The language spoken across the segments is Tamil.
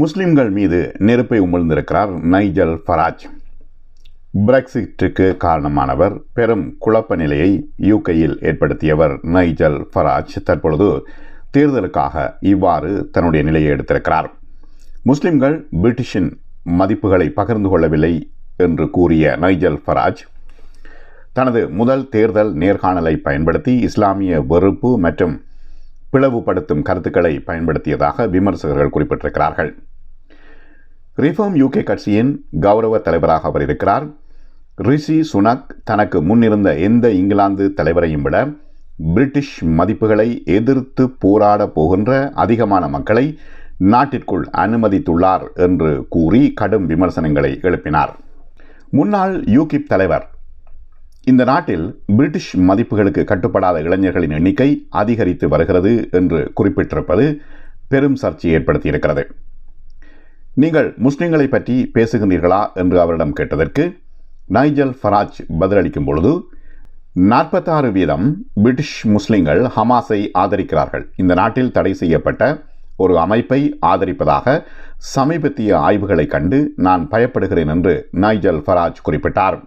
முஸ்லிம்கள் மீது நெருப்பை உமிழ்ந்திருக்கிறார் நைஜல் ஃபராஜ். பிரெக்சிட்டுக்கு காரணமானவர் பெரும் குழப்ப நிலையை யூகையில் ஏற்படுத்தியவர் நைஜல் ஃபராஜ். தற்பொழுது தேர்தலுக்காக இவ்வாறு தன்னுடைய நிலையை எடுத்திருக்கிறார். முஸ்லிம்கள் பிரிட்டிஷின் மதிப்புகளை பகிர்ந்து கொள்ளவில்லை என்று கூறிய நைஜல் ஃபராஜ் தனது முதல் தேர்தல் நேர்காணலை பயன்படுத்தி இஸ்லாமிய வெறுப்பு மற்றும் பிளவுபடுத்தும் கருத்துக்களை பயன்படுத்தியதாக விமர்சகர்கள் குறிப்பிட்டிருக்கிறார்கள். ரிஃபார்ம் யூகே கட்சியின் கௌரவ தலைவராக அவர் இருக்கிறார். ரிஷி சுனக் தனக்கு முன்னிருந்த எந்த இங்கிலாந்து தலைவரையும் விட பிரிட்டிஷ் மதிப்புகளை எதிர்த்து போராட போகின்ற அதிகமான மக்களை நாட்டிற்குள் அனுமதித்துள்ளார் என்று கூறி கடும் விமர்சனங்களை எழுப்பினார். முன்னாள் யூகிப் தலைவர் இந்த நாட்டில் பிரிட்டிஷ் மதிப்புகளுக்கு கட்டுப்படாத இளைஞர்களின் எண்ணிக்கை அதிகரித்து வருகிறது என்று குறிப்பிட்டிருப்பது பெரும் சர்ச்சையை ஏற்படுத்தியிருக்கிறது. நீங்கள் முஸ்லிம்களை பற்றி பேசுகின்றீர்களா என்று அவரிடம் கேட்டதற்கு நைஜல் ஃபராஜ் பதிலளிக்கும் பொழுது நாற்பத்தாறு வீதம் பிரிட்டிஷ் முஸ்லிம்கள் ஹமாஸை ஆதரிக்கிறார்கள். இந்த நாட்டில் தடை செய்யப்பட்ட ஒரு அமைப்பை ஆதரிப்பதாக சமீபத்திய ஆய்வுகளை கண்டு நான் பயப்படுகிறேன் என்று நைஜல் ஃபராஜ் குறிப்பிட்டார்.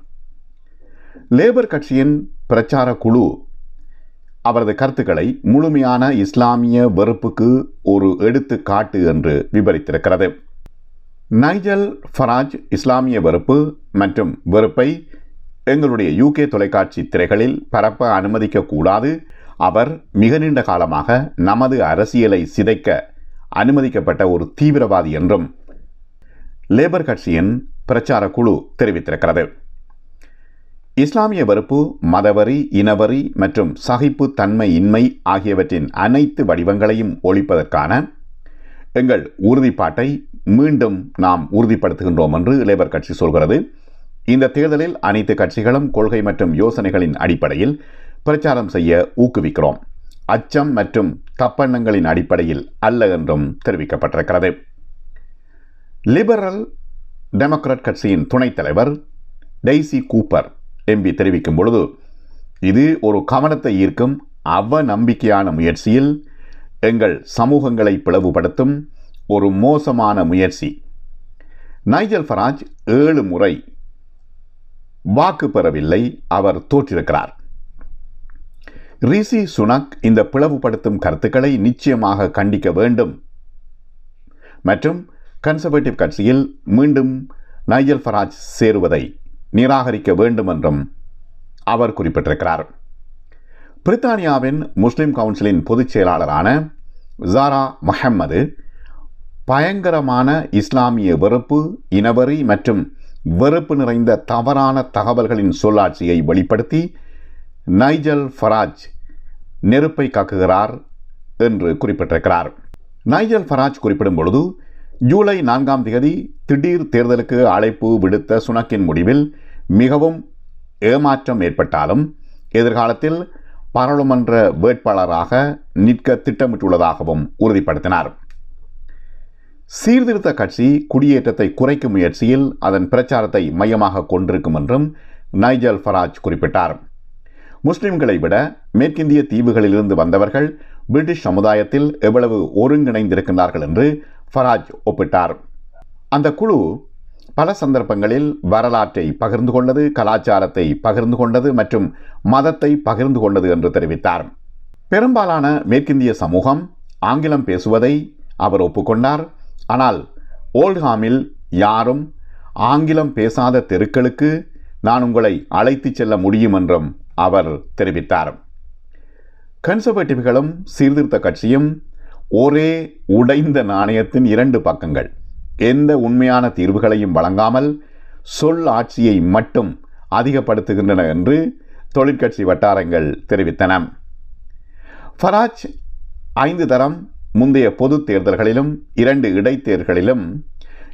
லேபர் கட்சியின் பிரச்சார குழு அவரது கருத்துக்களை முழுமையான இஸ்லாமிய வெறுப்புக்கு ஒரு எடுத்துக்காட்டு என்று விவரித்திருக்கிறது. நைஜல் ஃபராஜ் இஸ்லாமிய வெறுப்பு மற்றும் வெறுப்பை எங்களுடைய யூகே தொலைக்காட்சி திரைகளில் பரப்ப அனுமதிக்கக்கூடாது. அவர் மிக நீண்ட காலமாக நமது அரசியலை சிதைக்க அனுமதிக்கப்பட்ட ஒரு தீவிரவாதி என்றும் லேபர் கட்சியின் பிரச்சார குழு தெரிவித்திருக்கிறது. இஸ்லாமிய வெறுப்பு மதவரி இனவரி மற்றும் சகிப்பு தன்மை இன்மை ஆகியவற்றின் அனைத்து வடிவங்களையும் ஒழிப்பதற்கான எங்கள் உறுதிப்பாட்டை மீண்டும் நாம் உறுதிப்படுத்துகின்றோம் என்று லேபர் கட்சி சொல்கிறது. இந்த தேர்தலில் அனைத்து கட்சிகளும் கொள்கை மற்றும் யோசனைகளின் அடிப்படையில் பிரச்சாரம் செய்ய ஊக்குவிக்கிறோம். அச்சம் மற்றும் தப்பெண்ணங்களின் அடிப்படையில் அல்ல என்றும் தெரிவிக்கப்பட்டிருக்கிறது. லிபரல் டெமோக்ராட் கட்சியின் துணைத் தலைவர் டெய்சி கூப்பர் எம்பி தெரிவிக்கும் பொழுது இது ஒரு கவனத்தை ஈர்க்கும் அவ நம்பிக்கையான முயற்சியில் எங்கள் சமூகங்களை பிளவுபடுத்தும் ஒரு மோசமான முயற்சி. நைஜல் ஃபராஜ் ஏழு முறை வாக்கு பெறவில்லை அவர் தோற்றிருக்கிறார். ரிசி சுனக் இந்த பிளவுபடுத்தும் கருத்துக்களை நிச்சயமாக கண்டிக்க வேண்டும். மற்றும் கன்சர்வேட்டிவ் கட்சியில் மீண்டும் நைஜல் ஃபராஜ் சேருவதை நிராகரிக்க வேண்டும் என்றும் அவர் குறிப்பிட்டிருக்கிறார். பிரித்தானியாவின் முஸ்லிம் கவுன்சிலின் பொதுச் செயலாளரான ஜாரா மஹம்மது பயங்கரமான இஸ்லாமிய வெறுப்பு இனவெறி மற்றும் வெறுப்பு நிறைந்த தவறான தகவல்களின் சொல்லாட்சியை வெளிப்படுத்தி நைஜல் ஃபராஜ் நெருப்பை காக்குகிறார் என்று குறிப்பிட்டிருக்கிறார். நைஜல் ஃபராஜ் குறிப்பிடும் பொழுது ஜூலை நான்காம் தேதி திடீர் தேர்தலுக்கு அழைப்பு விடுத்த சுனக்கின் முடிவில் மிகவும் ஏமாற்றம் ஏற்பட்டாலும் எதிர்காலத்தில் பாராளுமன்ற வேட்பாளராக நிற்க திட்டமிட்டுள்ளதாகவும் உறுதிப்படுத்தினார். சீர்திருத்த கட்சி குடியேற்றத்தை குறைக்கும் முயற்சியில் அதன் பிரச்சாரத்தை மையமாக கொண்டிருக்கும் என்றும் நைஜல் ஃபராஜ் குறிப்பிட்டார். முஸ்லிம்களை விட மேற்கிந்திய தீவுகளிலிருந்து வந்தவர்கள் பிரிட்டிஷ் சமுதாயத்தில் எவ்வளவு ஒருங்கிணைந்திருக்கின்றார்கள் என்று ஃபராஜ் ஒப்பிட்டார். அந்த குழு பல சந்தர்ப்பங்களில் வரலாற்றை பகிர்ந்து கொண்டது கலாச்சாரத்தை பகிர்ந்து கொண்டது மற்றும் மதத்தை பகிர்ந்து கொண்டது என்று தெரிவித்தார். பெரும்பாலான மேற்கிந்திய சமூகம் ஆங்கிலம் பேசுவதை அவர் ஒப்புக்கொண்டார். ஆனால் ஓல்ட்ஹாமில் யாரும் ஆங்கிலம் பேசாத தெருக்களுக்கு நான் உங்களை அழைத்துச் செல்ல முடியும் என்றும் அவர் தெரிவித்தார். கன்சர்வேட்டிவ்களும் சீர்திருத்த கட்சியும் ஒரே உடைந்த நாணயத்தின் இரண்டு பக்கங்கள். எந்த உண்மையான தீர்வுகளையும் வழங்காமல் சொல் ஆட்சியை மட்டும் அதிகப்படுத்துகின்றன என்று தொழிற்கட்சி வட்டாரங்கள் தெரிவித்தன. ஃபராஜ் ஐந்து தரம் முந்தைய பொது தேர்தல்களிலும் இரண்டு இடைத்தேர்தல்களிலும்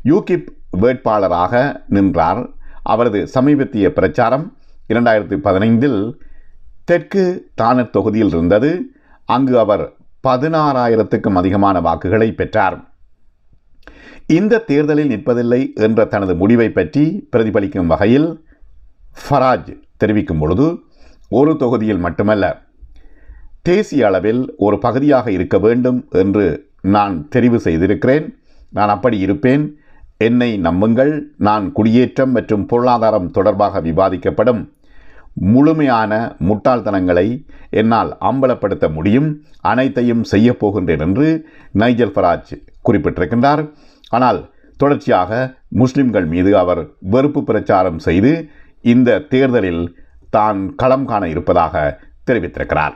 யூகிப் வேட்பாளராக நின்றார். அவரது சமீபத்திய பிரச்சாரம் இரண்டாயிரத்தி பதினைந்தில் தெற்கு தானர் தொகுதியில் இருந்தது. அங்கு அவர் பதினாறாயிரத்துக்கும் அதிகமான வாக்குகளை பெற்றார். இந்த தேர்தலில் நிற்பதில்லை என்ற தனது முடிவை பற்றி பிரதிபலிக்கும் வகையில் ஃபராஜ் தெரிவிக்கும் பொழுது ஒரு தொகுதியில் மட்டுமல்ல தேசிய அளவில் ஒரு பகுதியாக இருக்க வேண்டும் என்று நான் தெரிவு செய்திருக்கிறேன். நான் அப்படி இருப்பேன். என்னை நம்புங்கள். நான் குடியேற்றம் மற்றும் பொருளாதாரம் தொடர்பாக விவாதிக்கப்படும் முழுமையான முட்டாள்தனங்களை என்னால் அம்பலப்படுத்த முடியும். அனைத்தையும் செய்யப் போகின்றேன் என்று நைஜல் ஃபராஜ் குறிப்பிட்டிருக்கின்றார். ஆனால் தொடர்ச்சியாக முஸ்லிம்கள் மீது அவர் வெறுப்பு பிரச்சாரம் செய்து இந்த தேர்தலில் தான் களம் காண இருப்பதாக தெரிவித்திருக்கிறார்.